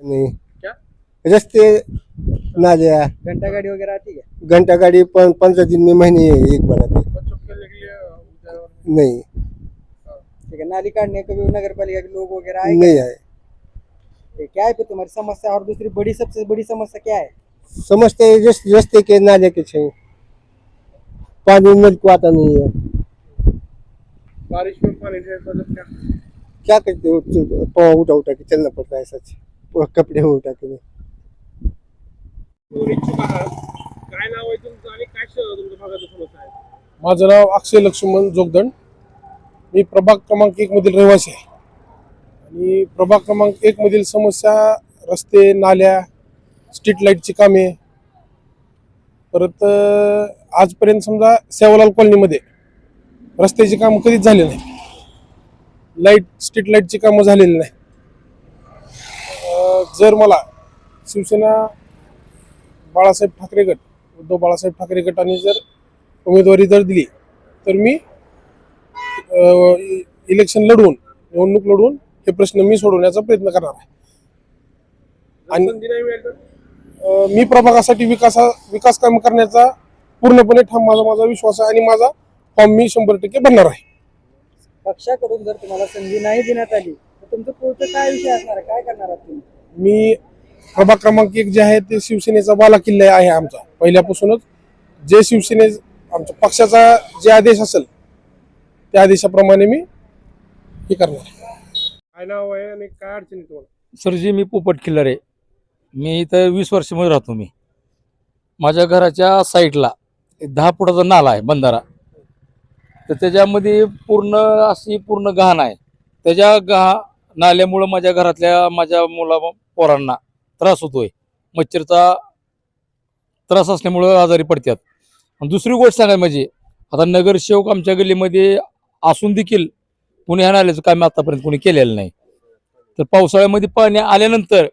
नहीं। क्या? रस्ते नालिया घंटा गाड़ी वगैरह आती है? घंटा गाड़ी पंद्रह दिन में महीने एक बनाते बच्चों के नहीं। ठीक है नाली काटने को भी नगर पालिका के लोग वगैरह आए? नहीं आए। क्या? है तुम्हारी समस्या? और दूसरी बड़ी सबसे बड़ी समस्या क्या है? समझते हैं रस, रस्ते के नाले के छे। पानी नल को आता नहीं है। बारिश में पानी क्या? क्या करते हो? उठा उठा के चलना पड़ता है सच कपड़े इच्छुक आहात काय नाव आहे तुमचं आणि काय श- तुमच्या भागाची समस्या आहे? माझं नाव अक्षय लक्ष्मण जोगदंड. मी प्रभाग क्रमांक एक मधील रहिवासी आहे. आणि प्रभाग क्रमांक एक मधील समस्या रस्ते नाल्या स्ट्रीट लाईटची कामे. परत आजपर्यंत समजा सेवालाल कॉलनीमध्ये रस्त्याची कामं कधीच झाली नाही. लाइट स्ट्रीट लाईटची कामं झालेली नाही. जर मला शिवसेना बाळासाहेब ठाकरे गट उद्धव बाळासाहेब ठाकरे गटाने जर उमेदवारी जर दिली तर मी इलेक्शन लढवून निवडणूक लढवून हे प्रश्न मी सोडवण्याचा प्रयत्न करणार आहे. आणि- मी प्रभागासाठी विकासा विकास काम करण्याचा पूर्णपणे ठाम माझा माझा विश्वास आहे आणि माझा फॉर्म मी शंभर टक्के भरणार आहे. पक्षाकडून जर तुम्हाला संधी नाही देण्यात आली तर तुमचं पुढचं काय विषय असणार आहे? काय करणार आहात तुम्ही? मी प्रभाग क्रमांक एक जे आहे ते शिवसेनेचा बाला किल्ला आहे आमचा पहिल्यापासूनच. जे शिवसेने आमच्या पक्षाचा जे आदेश असेल त्या आदेशाप्रमाणे मी हे करणार. काय नाव आहे आणि काय अडचणी तुम्हाला? सरजी मी पोपट किल्लारे मी इथं वीस वर्षामध्ये राहतो मी. माझ्या घराच्या साईडला एक दहा फुटाचा नाला आहे बंधारा. तर त्याच्यामध्ये पूर्ण अशी पूर्ण गहाण आहे. त्याच्या गहा नाल्यामुळं माझ्या घरातल्या माझ्या मुला पोरांना त्रास होतोय. मच्छरचा त्रास असल्यामुळं आजारी पडतात. दुसरी गोष्ट सांगाय म्हणजे आता नगरसेवक आमच्या गल्लीमध्ये असून देखील कुणी ह्या नाल्याचं काम आतापर्यंत कोणी केलेलं नाही. तर पावसाळ्यामध्ये पाणी आल्यानंतर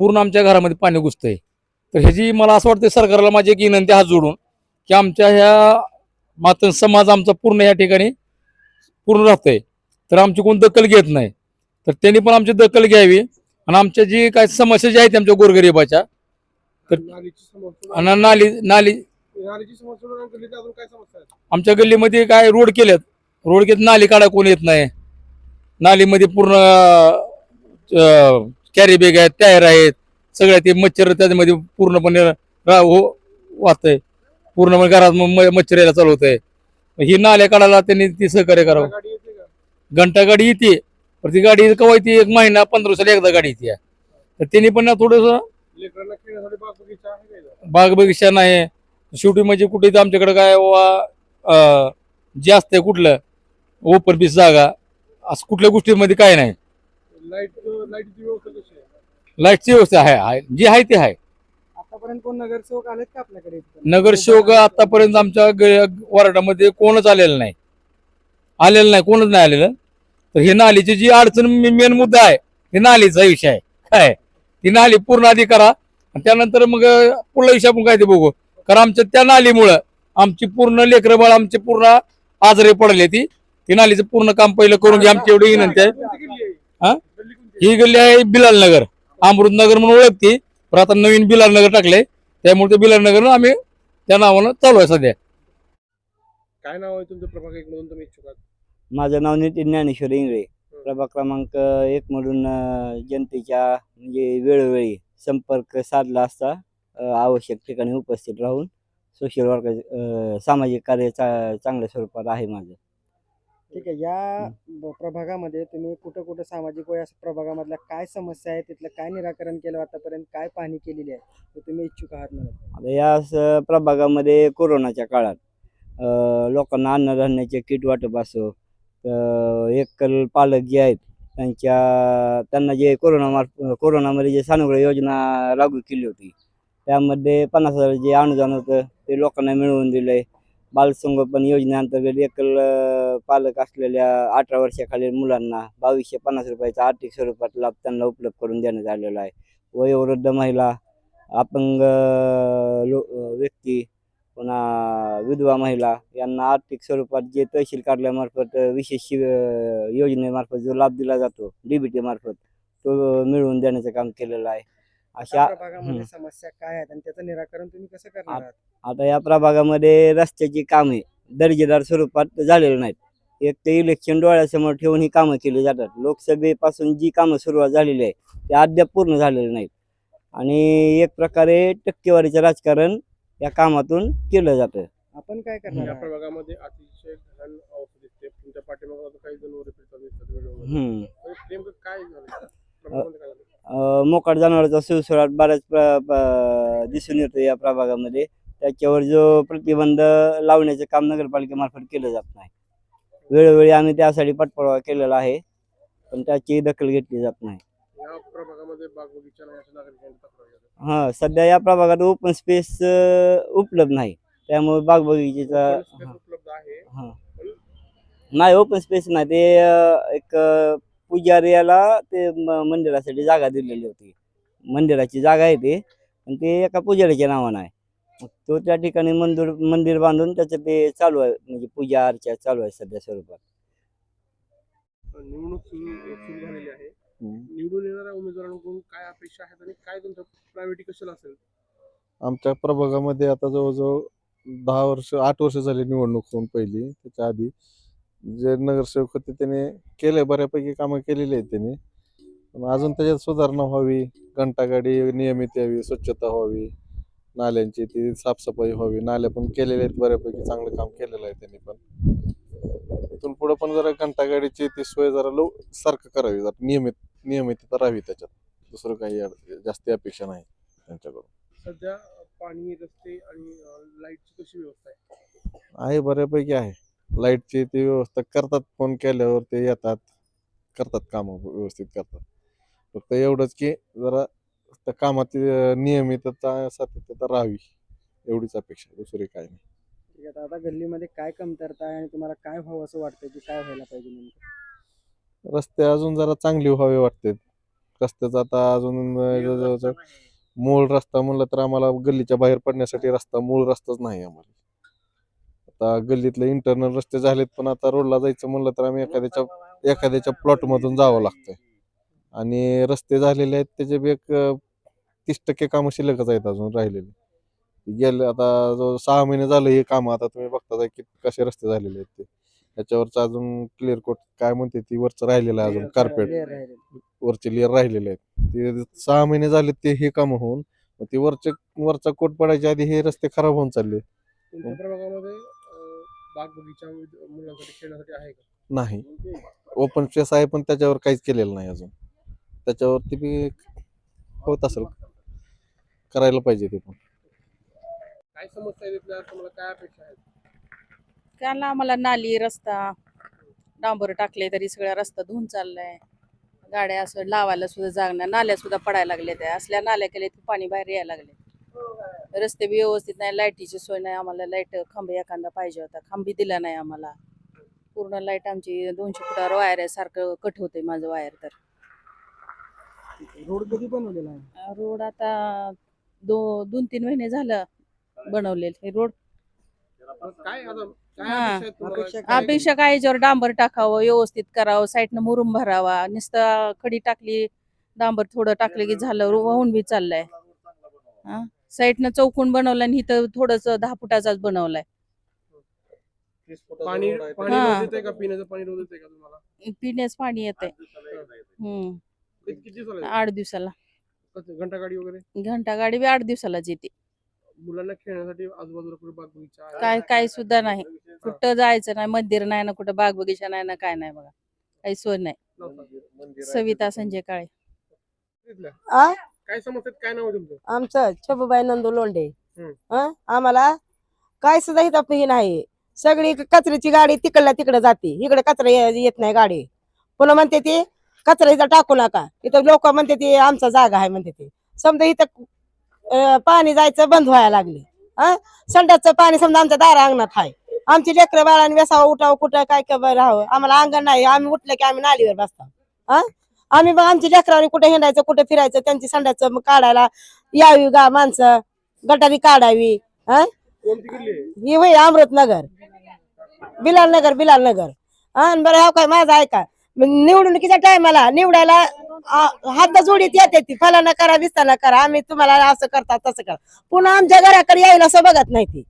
पूर्ण आमच्या घरामध्ये पाणी घुसतंय. तर ह्याची मला असं वाटतं सरकारला माझी एक विनंती हात जोडून की आमच्या ह्या मातन समाज आमचा पूर्ण या ठिकाणी पूर्ण राहतोय. तर आमची कोण दखल घेत नाही. तर त्यांनी पण आमची दखल घ्यावी. आणि आमच्या जी काय समस्या ज्या आहेत आमच्या गोरगरिबाच्या आणि नाली नाली आहे आमच्या गल्लीमध्ये काय रोड केलेत. रोड केत नाली काढा कोण येत नाही. नालीमध्ये पूर्ण कॅरी बॅग आहेत टायर आहेत. सगळ्या ते मच्छर त्याच्यामध्ये पूर्णपणे हो वाहतंय. पूर्णपणे घरात मच्छर यायला चालू होतंय ही नाल्या काढायला त्यांनी ती सहकार्य करावं. गाडी येते का? घंटा गाडी येते. पण ती गाडी कवा येते एक महिना पंधरा दिवसाला एकदा गाडी येते. तर त्यांनी पण ना थोडंसं लेकरांना खेळण्यासाठी बाग बगीचा आहे का इथं? बाग बगीचा नाही. शेवटी म्हणजे कुठे आमच्याकडे काय वा जे असतंय कुठलं ओपन पीस जागा असं कुठल्या गोष्टीमध्ये काय नाही. लाइट लाईटची व्यवस्था कशी आहे? लाईटची व्यवस्था आहे आहे. जी आहे ते आहे. आतापर्यंत कोण नगरसेवक आलेत का आपल्याकडे नगरसेवक आतापर्यंत आमच्या ग- वार्डामध्ये कोणच आलेलं नाही. आलेलं नाही कोणच नाही आलेलं. तर हे नालीची जी अडचण मेन मुद्दा आहे हे नालीचा विषय आहे. काय? ती नाली पूर्ण आधी करा. आणि त्यानंतर मग पुढला विषय आपण काय ते बघू. कारण आमच्या त्या नालीमुळं आमची पूर्ण लेकरबळ आमची पूर्ण आजारी पडले ती. ती नालीचं पूर्ण काम पहिलं करून घ्या आमची एवढी विनंती आहे. हा? ही गल्ली आहे बिलाल नगर. अमृत नगर म्हणून ओळखते. पण आता नवीन बिलाल नगर टाकले त्यामुळे ते बिलाल नगर आम्ही त्या नावानं चालू आहे सध्या. काय नाव आहे तुमचं? प्रभाग एक म्हणून तुम्ही इच्छुक माझं नाव नितीन ज्ञानेश्वर इंगळे. प्रभाग क्रमांक एक मधून अ, जनतेच्या म्हणजे वेळोवेळी संपर्क साधला असता आवश्यक ठिकाणी उपस्थित राहून सोशल वर्क सामाजिक कार्य चा चांगल्या स्वरूपात आहे माझं. ठीक आहे. या प्रभागामध्ये तुम्ही कुठं कुठं सामाजिक वय प्रभागामधल्या काय समस्या आहे तिथलं काय निराकरण केलं आतापर्यंत काय पाहणी केलेली आहे तुम्ही इच्छुक आहात म्हणून? या प्रभागामध्ये कोरोनाच्या काळात लोकांना अन्नधान्याचे किट वाटप असो एकल पालक जे आहेत त्यांच्या त्यांना जे कोरोना मार्फ कोरोनामध्ये जे सानुग्रह योजना लागू केली होती त्यामध्ये पन्नास हजार जे अनुदान होतं ते लोकांना मिळवून दिलं आहे बालसंगोपन योजनेअंतर्गत एकल पालक असलेल्या अठरा वर्षाखालील मुलांना बावीसशे पन्नास रुपयाचा आर्थिक स्वरूपात लाभ त्यांना उपलब्ध करून देण्यात आलेला आहे. वयोवृद्ध महिला अपंग लो व्यक्ती पुन्हा विधवा महिला यांना आर्थिक स्वरूपात जे तहसील कार्यालयामार्फत विशेष योजनेमार्फत जो लाभ दिला जातो डी बी टी मार्फत तो मिळवून देण्याचं काम केलेलं आहे. अशा प्रभागामध्ये. समस्या काय आहेत आणि त्याचं निराकरण तुम्ही कसं करणार आहात? आता या प्रभागामध्ये रस्त्याची कामे दर्जेदार स्वरूपात झालेली नाहीत. एक ते इलेक्शन डोळ्यासमोर ठेवून ही कामं केली जातात. लोकसभेपासून जी कामं सुरुवात झालेली आहे ती अद्याप पूर्ण झालेली नाहीत. आणि एक प्रकारे टक्केवारीचं राजकारण या कामातून केलं जातं. आपण काय करणार या? प्रभागामध्ये अतिशय घाण अवस्था दिसते तुमच्या पाठीमागे आता काही जण फिरतात दिसतात व्हिडिओमध्ये हम्म. म्हणजे नेमकं काय झालं? प्रभागामध्ये काय झालं? अ, मोकाट जनावरांचा सुळसुळाट बऱ्याच प्र- प- दिसून येतो या प्रभागामध्ये. त्याच्यावर जो प्रतिबंध लावण्याचं काम नगरपालिकेमार्फत केलं जात नाही. वेळोवेळी आम्ही त्यासाठी पाठपुरावा केलेला आहे पण त्याची दखल घेतली जात नाही. या प्रभागामध्ये बाग बगीचा नाही असं नागरिकांची तक्रार आहे. हां सध्या या प्रभागात ओपन स्पेस उपलब्ध नाही. त्यामुळे बाग बगीचेचा उपलब्ध आहे. हां. नाही ओपन स्पेस नाही. ते एक अ, पुजाऱ्याला ते मंदिरासाठी जागा दिलेली होती. मंदिराची जागा आहे ते पण ते एका पुजाऱ्याच्या नावानं आहे. तो त्या ठिकाणी मंदिर मंदिर बांधून त्याचं ते चालू आहे. म्हणजे पूजा अर्चा चालू आहे सध्या स्वरूपात. निवडणूक सुरू झालेली आहे. निवडून येणाऱ्या उमेदवारांकडून काय अपेक्षा आहेत आणि काय तुमचं प्रायोरिटी कशाला असेल? आमच्या प्रभागामध्ये आता जवळजवळ दहा वर्ष आठ वर्ष झाली निवडणूक होऊन पहिली त्याच्या आधी. जे नगरसेवक होते त्याने केले बऱ्यापैकी कामं केलेली आहेत त्यांनी. पण अजून त्याच्यात सुधारणा व्हावी घंटागाडी नियमित यावी स्वच्छता व्हावी नाल्यांची ती साफसफाई व्हावी. नाल्या पण केलेल्या आहेत बऱ्यापैकी चांगलं काम केलेलं आहे त्यांनी पण. इथून पुढं पण जरा घंटागाडीची ती सोय जरा लो सारखं करावी जरा नियमित. नियमितता राहावी त्याच्यात. दुसरं काही जास्ती अपेक्षा नाही त्यांच्याकडून. सध्या पाणी रस्ते आणि लाईटची कशी व्यवस्था आहे? आहे बऱ्यापैकी आहे. लाईटची ती व्यवस्था करतात फोन केल्यावर ते येतात. करतात कामं व्यवस्थित करतात. फक्त एवढंच की जरा त्या कामात नियमितता सातत्यता राहावी. एवढीच अपेक्षा दुसरी काही नाही. ठीक आहे, आता गल्लीमध्ये काय कमतरता आहे आणि तुम्हाला काय व्हावं असं वाटतं की काय व्हायला पाहिजे नेमकं? रस्ते अजून जरा चांगली व्हावे वाटते. रस्त्याचं आता अजून जवळजवळ मूळ रस्ता म्हणलं तर आम्हाला गल्लीच्या बाहेर पडण्यासाठी रस्ता मूळ रस्ताच नाही आम्हाला. आता गल्लीतले इंटरनल रस्ते झालेत पण आता रोडला जायचं म्हणलं तर आम्ही एखाद्याच्या एखाद्याच्या प्लॉट मधून जावं लागतंय. आणि रस्ते झालेले आहेत त्याचे बी एक तीस टक्के कामं शिल्लकच आहेत अजून राहिलेले. गेले आता जो सहा महिने झाले हे काम आता तुम्ही बघता की कसे रस्ते झालेले आहेत ते. त्याच्यावरचं अजून क्लिअर कोट काय म्हणते ती वरचं राहिलेलं आहे अजून कार्पेट. वरचे लेअर राहिलेले आहेत. ते सहा महिने झाले ते हे काम होऊन मग ते वरचे वरचा कोट पडायच्या आधी हे रस्ते खराब होऊन चालले. तुमच्या प्रभागामध्ये अं, बाग बगीचा विद- मुलांसाठी खेळण्यासाठी आहे का? नाही. ओपन स्पेस आहे पण त्याच्यावर काहीच केलेलं नाही अजून. त्याच्यावरती बी होत असेल. करायला पाहिजे ते पण. काय समस्या तुम्हाला काय अपेक्षा आहेत? त्याला आम्हाला नाली रस्ता डांबर टाकले तरी सगळा रस्ता धुवून चाललाय. गाड्या असं लावायला सुद्धा जागणार नाल्या सुद्धा पडायला लागले त्या. असल्या नाल्या केल्या की पाणी बाहेर यायला लागले. रस्ते बी व्यवस्थित नाही. लाईटीची सोय नाही. आम्हाला लाइट खांब एखादा पाहिजे होता. खांबी दिला नाही आम्हाला. पूर्ण लाइट आमची दोनशे फुटावर वायर आहे. सारखं कट होते माझं वायर तर. रोड कधी बनवलेला आहे? रोड आता दो दोन तीन महिने झालं बनवलेले हे रोड. मग काय आता काय हा. अपेक्षा काय? याच्यावर डांबर टाकावं व्यवस्थित करावं साईडनं मुरुम भरावा. नुसतं खडी टाकली डांबर थोडं टाकलं की झालं वाहून बी चाललंय. हा? साईडनं चौकून बनवलं आणि इथं थोडस दहा फुटाचाच बनवलाय. पाणी पाणी हा. रोज येते का? पिण्याचं पाणी रोज येते का तुम्हाला? पिण्यास पाणी येते हम्म. किती किती दिवसाला आठ दिवसाला. येते? घंटा गाडी वगैरे? घंटा गाडी बी आठ दिवसालाच येते. मुलांना खेळण्यासाठी आजूबाजूला कुठे बाग बगीचा आहे? काय काय सुद्धा नाही. कुठं जायचं नाही मंदिर नाही ना कुठं बाग बगीचा नाही ना काय नाही बघा. काही सोय नाही. सविता संजय काळे? आ? काय समस्या? आहेत? काय नाव आहे तुमचं? आमचं छबुबाई नंदू लोंढे. हम्म. हं? आम्हाला काय सुद्धा इथं हे नाही. सगळी कचऱ्याची गाडी तिकडल्या तिकडे जाते. इकडे कचरा ये- येत नाही गाडी. पुन्हा म्हणते ती कचरा इथं टाकू नका. इथं लोक म्हणते ती आमचा जागा आहे म्हणते ती. समजा इथं पाणी जायचं बंद व्हायला लागले. हा संडासचं पाणी समजा आमच्या दारा अंगणात आहे. आमची लेकरं बाळाने व्यसावं उठावं कुठं काय काय राहावं. आम्हाला अंगण नाही. आम्ही उठलं की आम्ही नालीवर बसतो. हा आम्ही मग आमची लेकरांनी कुठे हिंडायचं कुठे फिरायचं त्यांची संडासचं मग काढायला यावी गा माणसं. गटारी काढावी. हा ही होय अमृतनगर. बिलाल नगर बिलाल नगर हा बरं हा काय माझा ऐका. निवडणुकीच्या टायमाला निवडायला हात जोडीत येते ती. फलाना करा विस्ताना करा. आम्ही तुम्हाला असं करता तसं करा पुन्हा आमच्या घराकडे यायला असं बघत नाही ती.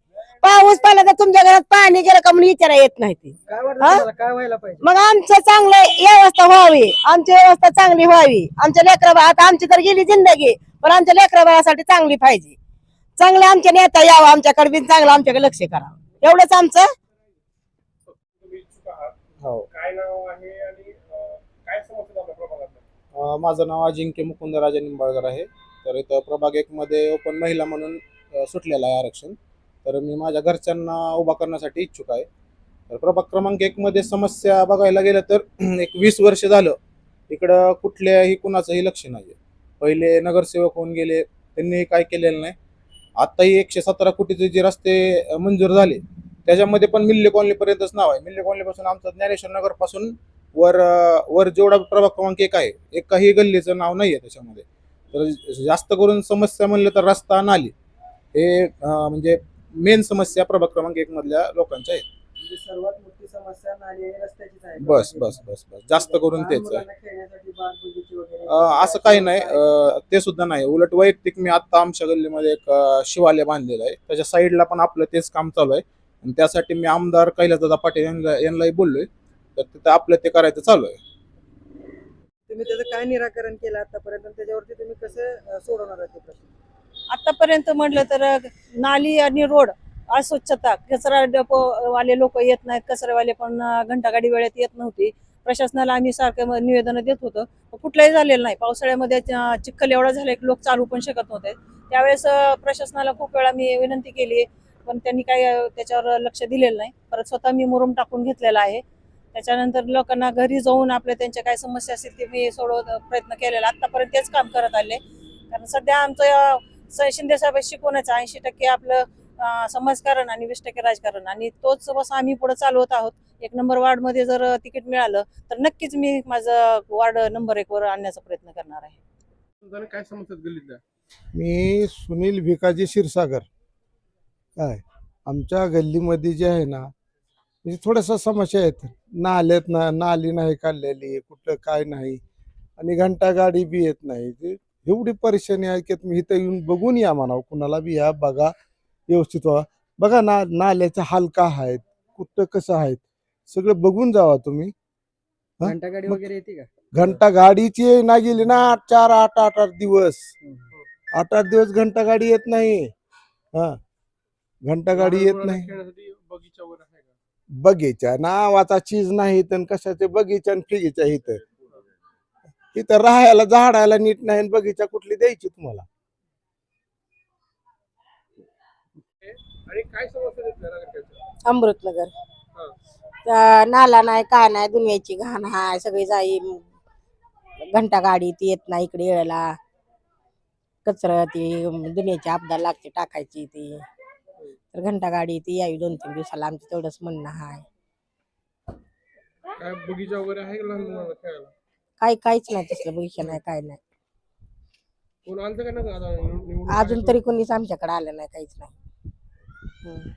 पाऊस पडला तर तुमच्या घरात पाणी गेलं का म्हणून विचारा येत नाही ती. काय वाटतं हा? तुम्हाला? काय व्हायला पाहिजे? मग आमचं चांगलं व्यवस्था व्हावी. आमची व्यवस्था चांगली व्हावी. आमच्या लेकरा आता आमची तर गेली जिंदगी पण आमच्या लेकरा बाळासाठी चांगली पाहिजे. चांगले आमचे नेता यावं आमच्याकडे बी चांगलं आमच्याकडे लक्ष करावं. एवढंच आमचं. हो. काय नाव आहे आणि अं, काय समस्या आपल्या प्रभागात अ, माझं नाव अजिंक्य मुकुंद राजा निंबाळकर आहे. तर इथं प्रभाग एकमध्ये ओपन महिला म्हणून सुटलेलं आहे आरक्षण. तर मी माझ्या घरच्यांना उभा करण्यासाठी इच्छुक आहे. तर प्रभाग क्रमांक एकमध्ये समस्या बघायला गेलं तर एक वीस वर्ष झालं. इकडं कुठल्याही कुणाचंही लक्ष नाही आहे पहिले नगरसेवक होऊन गेले त्यांनी काय केलेलं नाही. आत्ताही एकशे सतरा कोटीचे जे रस्ते मंजूर झाले त्याच्यामध्ये पण मिल्ले कॉलनीपर्यंतच नाव आहे. मिल्ले कॉलनीपासून आमचं ज्ञानेश्वर नगरपासून वर वर जेवढा प्रभाग क्रमांक एक आहे एकाही गल्लीचं नाव नाही आहे त्याच्यामध्ये. तर जास्त करून समस्या म्हणलं तर रस्ता नाली हे म्हणजे मेन समस्या प्रभाग क्रमांक एक मधल्या लोकांच्या आहेत. म्हणजे सर्वात मोठी समस्या नाली आणि रस्त्याचीच आहे बस बस बस बस. जास्त करून तेच आहे. असं काही नाही. ते सुद्धा नाही. उलट वैयक्तिक मी आता आमच्या गल्लीमध्ये एक शिवालय बांधलेला आहे. त्याच्या साईडला पण आपलं तेच काम चालू आहे. आणि त्यासाठी मी आमदार कैलासदादा पाटील यांना यांनाही बोललोय. तर तिथं आपलं ते करायचं चालू आहे. तुम्ही त्याचं काय निराकरण केलं आतापर्यंत आणि त्याच्यावरती तुम्ही कसं अं, सोडवणार आहे ते प्रश्न? आतापर्यंत म्हटलं तर नाली आणि रोड अस्वच्छता कचरा डेपो वाले लोक येत नाहीत कचरेवाले पण घंटागाडी वेळेत येत नव्हती. प्रशासनाला आम्ही सारखं निवेदन देत होतो. पण कुठलंही झालेलं नाही. पावसाळ्यामध्ये चिखल एवढा झाला की लोक चालू पण शकत नव्हते. त्यावेळेस अं, प्रशासनाला खूप वेळा मी विनंती केली पण त्यांनी काही अं, त्याच्यावर लक्ष दिलेलं नाही. परत स्वतः मी मुरुम टाकून घेतलेला आहे. त्याच्यानंतर लोकांना घरी जाऊन आपल्या त्यांच्या काय समस्या असतील ते मी सोडवत प्रयत्न केलेला. आतापर्यंत तेच काम करत आले. कारण सध्या आमचं शिंदे साहेब शिकवण्याचं ऐंशी टक्के आपलं समाजकारण आणि वीस टक्के राजकारण. आणि तोच बस आम्ही पुढे चालवत आहोत. एक नंबर वार्डमध्ये जर तिकीट मिळालं तर नक्कीच मी माझं वार्ड नंबर एक वर आणण्याचा प्रयत्न करणार आहे. काय गल्लीतल्या मी सुनील भिकाजी क्षीरसागर. काय? आमच्या गल्लीमध्ये जे आहे ना म्हणजे थोड्याशा समस्या आहेत. नाल्यात ना नाली नाही काढलेली कुठं काय नाही. आणि घंटा गाडी बी येत नाही. ते एवढी परेशानी आहे की तुम्ही इथं येऊन बघून या म्हणावं. कुणाला बी या बघा. व्यवस्थित व्हा. बघा ना नाल्याचा हाल का आहेत? कुठं कसं आहेत? सगळं बघून जावा तुम्ही. हा? घंटागाडी मग- वगैरे येते का? घंटा गाडीची ना गेली ना आठ चार आठ आठ आठ दिवस. आठ आठ दिवस घंटा गाडी येत नाही. हा. घंटा गाडी येत नाही. बगीचा बगीचा नावाचा चीज नाही तर कशाचे? बगीचा आणि फिगीचा इथं. इथं राहायला झाडायला नीट नाही आणि बगीचा कुठली द्यायची तुम्हाला? अमृतनगर. हा. त्या नाला नाही काय नाही दुनियाची घाण हाय सगळी जाई घंटा गाडी ती येत नाही इकडे येळाला कचरा ती दुनियाची आपदा लागते टाकायची ती. तर घंटा गाडी ती यावी दोन तीन दिवसाला आमचं तेवढंच म्हणणं आहे काय बगीचा वगैरे आहे का लहान मुलांना खेळायला? काही काहीच नाही तसलं बघितलं नाही काय नाही. कोण आलं का ना आता निवडून अजून तरी कोणीच आमच्याकडे आलं नाही काहीच नाही. हम्म.